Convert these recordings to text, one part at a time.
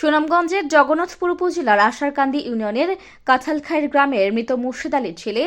সুনামগঞ্জের জগন্নাথপুর উপজেলার আশারকান্দি ইউনিয়নের কাঁঠালখাইর গ্রামের মৃত মুর্শিদ আলীর ছেলে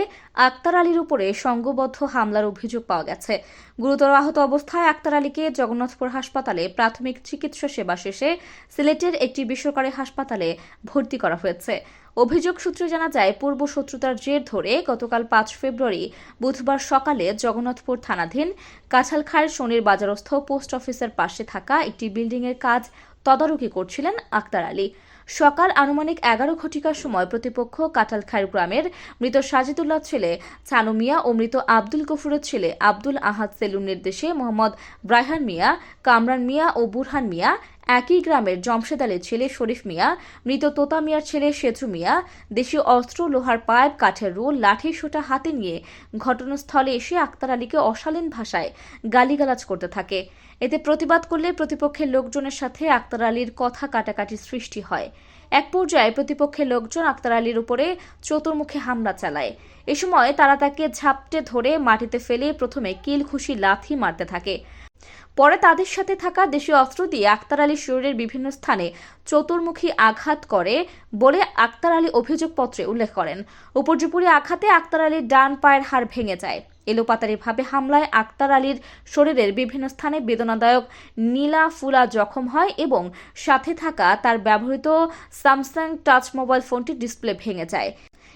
আক্তার আলীর উপরে সংঘবদ্ধ হামলার অভিযোগ পাওয়া গেছে। গুরুতর আহত অবস্থায় আক্তার আলীকে জগন্নাথপুর হাসপাতালে প্রাথমিক চিকিৎসা সেবা শেষে সিলেটের একটি বেসরকারি হাসপাতালে ভর্তি করা হয়েছে। অভিযোগ সূত্রে জানা যায়, পূর্ব শত্রুতার জের ধরে গতকাল পাঁচ ফেব্রুয়ারি বুধবার সকালে জগন্নাথপুর থানাধীন কাছালখায়ের শনির বাজারস্থ পোস্ট অফিসের পাশে থাকা একটি বিল্ডিংয়ের কাজ তদারকি করছিলেন আক্তার আলী। সকাল আনুমানিক এগারো ঘটিকার সময় প্রতিপক্ষ কাটালখায়ের গ্রামের মৃত সাজিদুল্লাহ ছেলে ছানু মিয়া ও মৃত আব্দুল গফুরের ছেলে আব্দুল আহাদ সেলুন নির্দেশে মোহাম্মদ ব্রাইহান মিয়া, কামরান মিয়া ও বুরহান মিয়া একই গ্রামের জমশেদ আলীর ছেলে শরীফ মিয়া, মৃত তোতা মিয়ার ছেলে সেতু মিয়া, দেশীয় অস্ত্র, লোহার পাইপ, কাঠের রোল, লাঠি, সোটা হাতে নিয়ে ঘটনাস্থলে এসে আক্তার আলীকে অশালীন ভাষায় গালিগালাজ করতে থাকে। এতে প্রতিবাদ করলে প্রতিপক্ষের লোকজনের সাথে আক্তার আলীর কথা কাটাকাটি সৃষ্টি হয়। এক পর্যায়ে প্রতিপক্ষের লোকজন আক্তার আলীর উপরে চতুর্মুখী হামলা চালায়। এ সময় তারা তাকে ঝাপটে ধরে মাটিতে ফেলে প্রথমে কিল খুশি লাথি মারতে থাকে। পরে তাদের সাথে থাকা দেশীয় অস্ত্র দিয়ে আক্তার আলীর শরীরের বিভিন্ন স্থানে চতুর্মুখী আঘাত করে বলে আক্তার আলী অভিযোগপত্রে উল্লেখ করেন। উপর্যুপুরি আঘাতে আক্তার আলীর ডান পায়ের হাড় ভেঙে যায়। এলোপাতারিভাবে হামলায় আক্তার আলীর শরীরের বিভিন্ন স্থানে বেদনাদায়ক নীলা ফুলা জখম হয় এবং সাথে থাকা তার ব্যবহৃত স্যামসাং টাচ মোবাইল ফোনটির ডিসপ্লে ভেঙে যায়।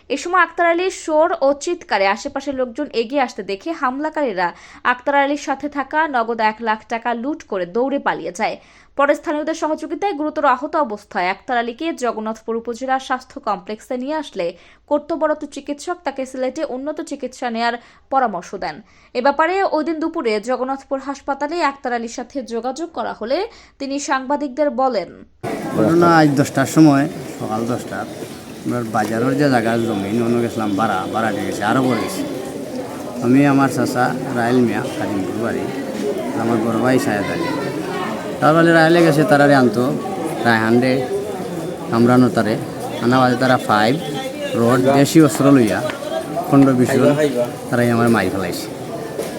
এ সময় আক্তার আলীর শোর ও চিৎকারে আশেপাশের লোকজন এগিয়ে আসতে দেখে হামলাকারীরা আক্তার আলীর সাথে থাকা নগদ এক লাখ টাকা লুট করে দৌড়ে পালিয়ে যায়। পরে স্থানীয়দের সহযোগিতায় গুরুতর আহত অবস্থায় আক্তার আলীকে জগন্নাথপুর উপজেলা স্বাস্থ্য কমপ্লেক্সে নিয়ে আসলে কর্তব্যরত চিকিৎসক তাকে সিলেটে উন্নত চিকিৎসা নেয়ার পরামর্শ দেন। এ ব্যাপারে ওই দিন দুপুরে জগন্নাথপুর হাসপাতালে আক্তার আলীর সাথে যোগাযোগ করা হলে তিনি সাংবাদিকদের বলেন, ঘটনা আজ দশটার সময়, সকাল দশটার। আমরা বাজারের যে জায়গা জমি অন্য গেছিলাম বাড়া বাড়া দিয়ে গেছে আরও বড় গেছে। আমি আমার চাচা রায়েল মিয়া কাজিমপুর বাড়ি আমার বড় ভাই সায়াদ আলী। তারপরে রায়েলে গেছে তারারে আনতো রায়হান রে কামরানো তারে। আনা বাজে তারা ফাইভ রড দেশি অস্ত্র লইয়া খণ্ড বিশ্বর তারাই আমার মাই ফেলাইছে।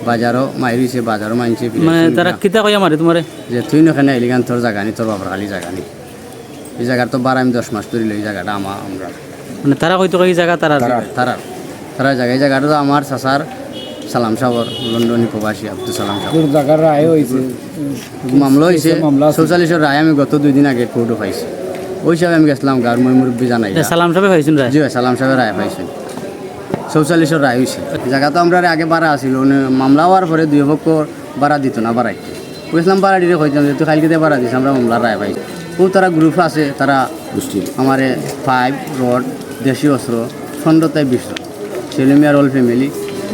বাজারও মাই রয়েছে বাজারও মানছে মানে তারা কিতা কইয়া মারে তোমারে? যে তুই নখানে আইলি গান তোর জায়গা নি তোর বাবার খালি জায়গা নি। এই জায়গার তো বারা আমি দশ মাস ধরে এই জায়গাটা আমার আমরা। মানে তারা কইতো এই জায়গা তারা তারা তারা। জায়গা এই জায়গাটা তো আমার চাচার সালাম সাগর লন্ডনী প্রবাসী আব্দুল সালাম সাগর। জায়গার রায় হয়েছে মামলা হয়েছে মামলা। চৌচল্লিশের রায় আমি গত দুই দিন আগে কোর্টও পাইছি। ওই হিসাবে আমি গেছিলাম গার মই মুরব্বী জানাই সালাম সাহেব হয়েছেন রায়? জি ভাই, সালাম সাহেবের রায় পাইছি চৌচল্লিশের রায় হয়েছে জায়গা তো আমরা আগে বাড়া আছিল। উনি- মামলা হওয়ার পরে দুই পক্ষ বাড়া দিত না বাড়াইতে। বুঝলাম বাড়া দিলে কইতাম যে তুই কালকে বাড়া দিস আমরা মামলার রায় পাইছি। ও তারা গ্রুপ আছে তারা আমার ফাইভ রড দেশি অস্ত্র খণ্ডতায় বিশ্ব ছেলে ছেলেমিয়ার অল ফ্যামিলি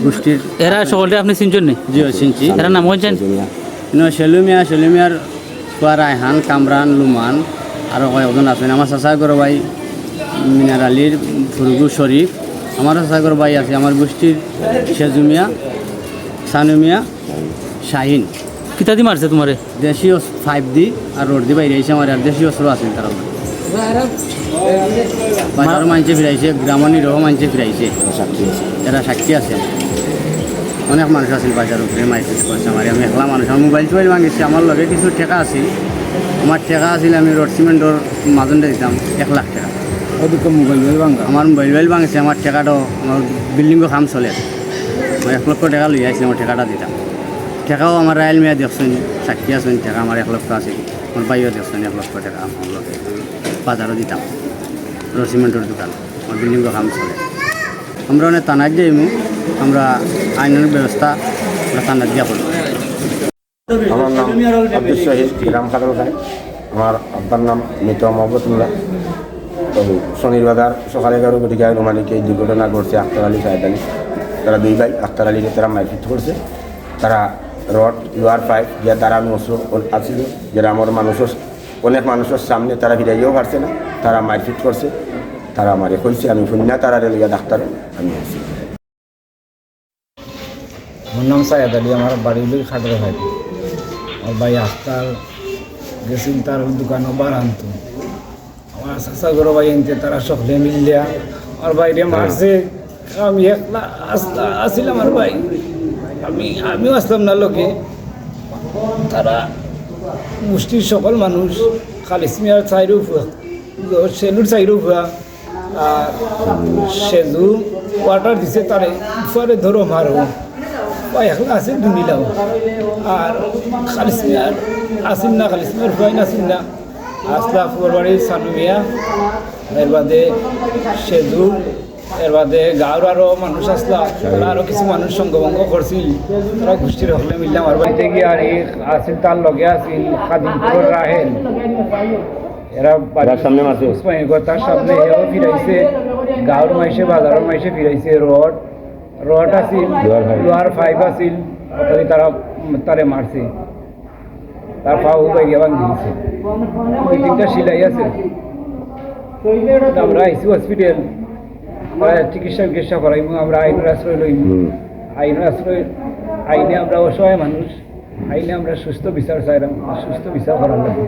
গোষ্ঠীর এরা সকলটা আপনি চিনছেন নি? জি চিনছি। এরা নাম হয়েছেন সেলুমিয়া সেলুমিয়ার ফুয়া রায়হান কামরান লুমান আরও কয়েকজন আছেন। আমার চাচাগর ভাই মিনার আলীর ফুরগু শরীফ আমার চাচাগর ভাই আছে আমার গোষ্ঠীর সেজুমিয়া সানুমিয়া শাহিন। কিতা দি মারছে তোমারে? দেশীয় ফাইভ দি আর রোড দি বাইরে আইসে আমার আর দেশীয় অস্ত্র আছেন তারা বাজারও মানছে ফিরাইছে গ্রামণীরও মানছে ফিরাইছে। এরা সাক্ষী আছে। অনেক মানুষ আছিল বাজার উপরে মাইসেজ করছে আমার। আমি একলা মানুষ আমার মোবাইল টোবাইল ভাঙিছে। আমার লগে কিছু টেকা আছিল। আমার টেকা আছিল আমি রোড সিমেন্টর মাজনটা দিতাম এক লাখ টাকা। ওদিকে মোবাইল ভাঙা? আমার মোবাইল মোবাইল ভাঙিছে আমার টেকাটাও আমার বিল্ডিংও কাম চলে। মই এক লক্ষ টাকা লই আইছি আমার টেকাটা দিতাম। টেকাও আমার রায়েল মিয়া দেখছেন সাক্ষী আছেন টাকা আমার এক লক্ষ আছে আমার বাইও দেখছেন এক লক্ষ টাকা আমার বাজারও দিতাম রোড সিমেন্টের দোকান আমার বিল্ডিংও কাম চলে আমরা অনেক তানার যাইমু আমরা আইনের ব্যবস্থা আমরা তানার দিয়া করব আমার নাম আব্দুল শহীদ গ্রাম কাদল খাই আমার আব্বার নাম মৃত মহব্বতুল্লাহ তো শনিবার সকালে এগারো কোটিকে রোমানিকে এই দুর্ঘটনা ঘটছে আক্তার আলী সাহেদ আলী তারা দুই ভাই আক্তার আলীকে তারা মারপিট করছে তারা রড লোহার পাইপ, যে তারা আমি অস্ত্র আছিল যেটা আমার মানুষের অনেক মানুষের সামনে তারা ফিরাইও পারছে না, তারা মারপিট করছে, তারা আমারে কইছে, আমি শুনিয়া তারা রেলিয়া ডাক্তার, আমি আছি। আমার নাম সায়াদ আলী, আমার বাড়ি হলো খাগড়া ভাই আমার ভাই আস্তার গেছিল তার দোকানও বার আনতো আমার চাচা গরো ভাই আনতে তারা সকলে মিলিয়া আমার বাইরে মারছে। আমি একলা আসলা- আসিল আমার ভাই। আমি, আমিও আসলাম না লোকে। তারা মুষ্টির সকল মানুষ, খালিস মিয়ার চাইরু ফুয়া সেলুর চাইরু ফুয়া আর সেজু ওয়াটার দিছে তারে ফুয়ারে ধরো মারো। ও একলা আছে দুনিলাও আর খালিস মিয়ার আসিন না, খালিস মিয়ার ফুয়াই নাসিন না। আসলা ফুয়ার বাড়ির সানু মিয়া, এর বাদে সেজু এর বাদে গাঁৱৰ আরও মানুষ আসলা তারা আরও কিছু মানুষ সংগভঙ্গ করছিল। তারা গোষ্ঠীর হলে মিললে আমার বাড়িতে গিয়ে আর এই আছিল তার লগে আছিল খাদিমপুরের রাহেল। এরা সামনে তার সামনে এও ফিরাইছে। গাঁৱৰ মাইসে বাজারের মাইসে ফিরাইছে রড রড আছিল লোহার ফাইভ। তথাপি তারা তারে মারছে। তার পা উপায় গিয়ে দুই তিনটা সিলাই আছে। আমরা আইসি হসপিটাল চিকিৎসা চিকিৎসা করাইব আমরা আইনের আশ্রয় লইব আইনের আশ্রয় আইনে আমরা অসহায় মানুষ আইনে আমরা সুস্থ বিচার চাইলাম সুস্থ বিচার করার লাগে।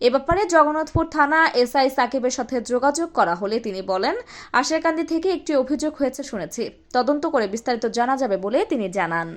এ ব্যাপারে জগন্নাথপুর থানা এসআই সাকিবের সাথে যোগাযোগ করা হলে তিনি বলেন আশেরকান্দি থেকে একটি অভিযোগ হয়েছে শুনেছি। তদন্ত করে বিস্তারিত জানা যাবে বলে তিনি জানান।